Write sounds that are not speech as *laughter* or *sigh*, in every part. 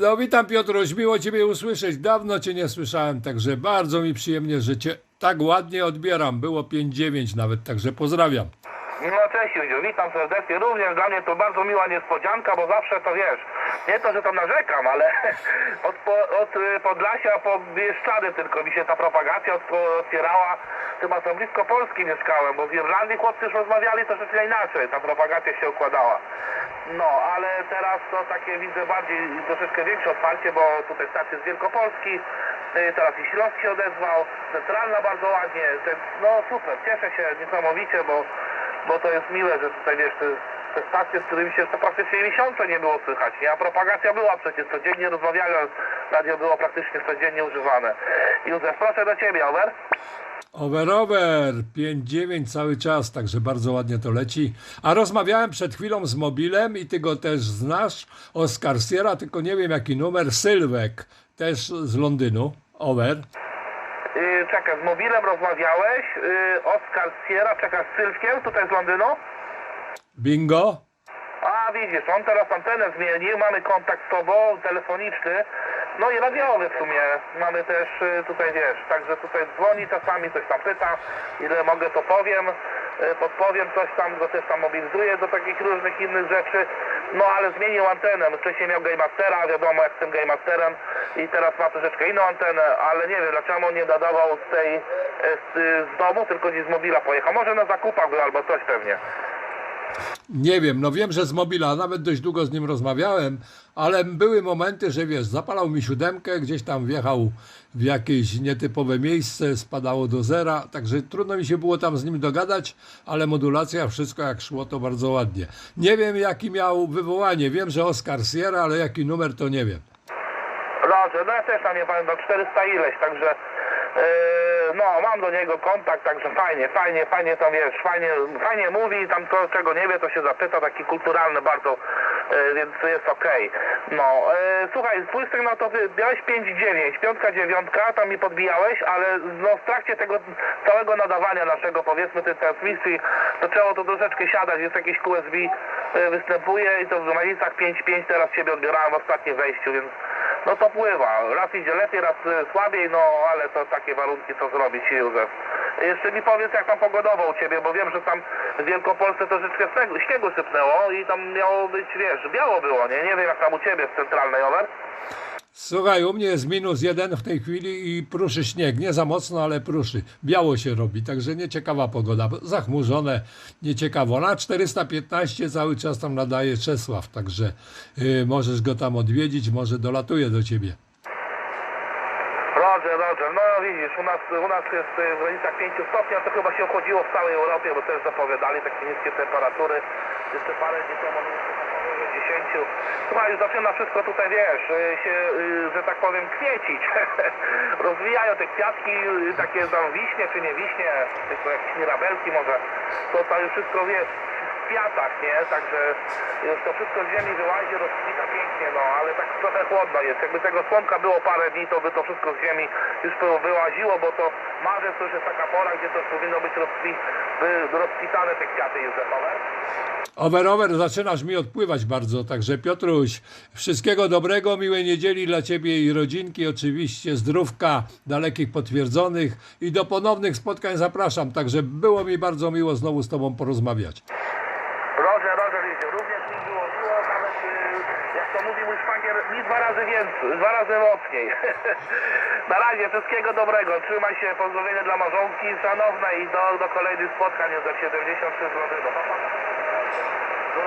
No witam Piotruś, miło Ciebie usłyszeć. Dawno Cię nie słyszałem, także bardzo mi przyjemnie, że Cię tak ładnie odbieram. Było 5-9 nawet, także pozdrawiam. No cześć Józiu, witam serdecznie. Również dla mnie to bardzo miła niespodzianka, bo zawsze to wiesz, nie to, że to narzekam, ale *laughs* od, po, od y, Podlasia po Bieszczady tylko mi się ta propagacja otw- otwierała. Chyba to blisko Polski mieszkałem, bo w Irlandii chłopcy już rozmawiali troszeczkę inaczej, ta propagacja się układała. No, ale teraz to takie widzę bardziej, troszeczkę większe otwarcie, bo tutaj stacje z Wielkopolski, y, teraz i Śląsk się odezwał, centralna bardzo ładnie, no super, cieszę się niesamowicie, bo bo to jest miłe, że tutaj wiesz, te, te stacje, z którymi się to praktycznie miesiące nie było słychać, nie? A propagacja była przecież, codziennie rozmawiałem, radio było praktycznie codziennie używane. Józef, proszę do Ciebie, over. Over, over, 5-9 cały czas, także bardzo ładnie to leci. A rozmawiałem przed chwilą z mobilem i Ty go też znasz, Oskar Sierra, tylko nie wiem jaki numer, Sylwek, też z Londynu. Over. Yy, czekaj, z mobilem rozmawiałeś, yy, Oskar Sierra, czeka z Sylwkiem, tutaj z Londynu. Bingo. A widzisz, on teraz antenę zmienił, mamy kontakt z tobą, telefoniczny, no i radiowy w sumie. Mamy też y, tutaj, wiesz, także tutaj dzwoni czasami, coś tam pyta, ile mogę to powiem, y, podpowiem coś tam, go też tam mobilizuję do takich różnych innych rzeczy. No ale zmienił antenę, No, wcześniej miał Game Mastera, wiadomo jak z tym Game Masterem i teraz ma troszeczkę inną antenę, ale nie wiem dlaczego nie dodawał z tej, y, z, z domu, tylko gdzieś z mobila pojechał. Może na zakupach był albo coś pewnie. Nie wiem, no wiem, że z mobila, nawet dość długo z nim rozmawiałem, ale były momenty, że wiesz, zapalał mi siódemkę, gdzieś tam wjechał w jakieś nietypowe miejsce, spadało do zera, także trudno mi się było tam z nim dogadać, ale modulacja, wszystko jak szło, to bardzo ładnie. Nie wiem, jaki miał wywołanie, wiem, że Oscar Sierra, ale jaki numer, to nie wiem. Dobrze, no ja też tam nie pamiętam, 400 ileś, także yy, no mam do niego kontakt, także fajnie, fajnie, fajnie to wiesz, fajnie, fajnie mówi, tam to czego nie wie, to się zapyta, taki kulturalny bardzo, yy, więc jest okej. No, yy, słuchaj, twój sygnał to ty miałeś 5-9, piątka, dziewiątka, tam mi podbijałeś, ale no w trakcie tego całego nadawania naszego, powiedzmy tej transmisji, zaczęło to troszeczkę siadać, jest jakieś QSB yy, występuje i to w granicach 5-5 teraz siebie odbierałem w ostatnim wejściu, więc no to pływa. Raz idzie lepiej, raz y, słabiej, no ale to takie warunki, co zrobić, Józef. Jeszcze mi powiedz, jak tam pogodowo u Ciebie, bo wiem, że tam w Wielkopolsce troszeczkę śniegu, śniegu sypnęło i tam miało być, wiesz, biało było, nie? Nie wiem, jak tam u Ciebie w centralnej, over? Słuchaj, u mnie jest minus jeden w tej chwili i pruszy śnieg. Nie za mocno, ale pruszy. Biało się robi, także nieciekawa pogoda. Zachmurzone, nieciekawo. Na 415 cały czas tam nadaje Czesław, także y, możesz go tam odwiedzić, może dolatuje do ciebie. Roger, Roger, no widzisz, u nas, u nas jest y, w granicach 5 stopni, a to chyba się chodziło w całej Europie, bo też zapowiadali takie niskie temperatury. Jeszcze parę dni temu mieliśmy tam powyżej 10. Słuchaj, już zaczyna wszystko tutaj, wiesz, y, się, y, że tak powiem, kwiecić. *laughs* Rozwijają te kwiatki, y, takie tam wiśnie, czy nie wiśnie, tylko jakieś mirabelki może. To tam już wszystko, wiesz, w kwiatach, nie? Także już to wszystko z ziemi wyłazi, rozkwita pięknie, no ale tak trochę chłodno jest. Jakby tego słonka było parę dni, to by to wszystko z ziemi już to wyłaziło, bo to marzec to już jest taka pora, gdzie to już powinno być rozkwi, by- rozkwitane te kwiaty józefowe. Over, over, zaczynasz mi odpływać bardzo, także Piotruś, wszystkiego dobrego, miłej niedzieli dla ciebie i rodzinki, oczywiście zdrówka, dalekich potwierdzonych i do ponownych spotkań zapraszam, także było mi bardzo miło znowu z tobą porozmawiać. Również mi było miło, nawet y, jak to mówi mój szwagier, mi dwa razy więcej, dwa razy mocniej. *laughs* Na razie, wszystkiego dobrego, trzymaj się, pozdrowienia dla małżonki szanownej i do, do kolejnych spotkań za 73 z Londynu.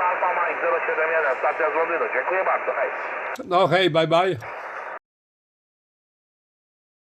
Alfa Mike 071, stacja z Londynu, dziękuję bardzo, hej. No hej, bye bye.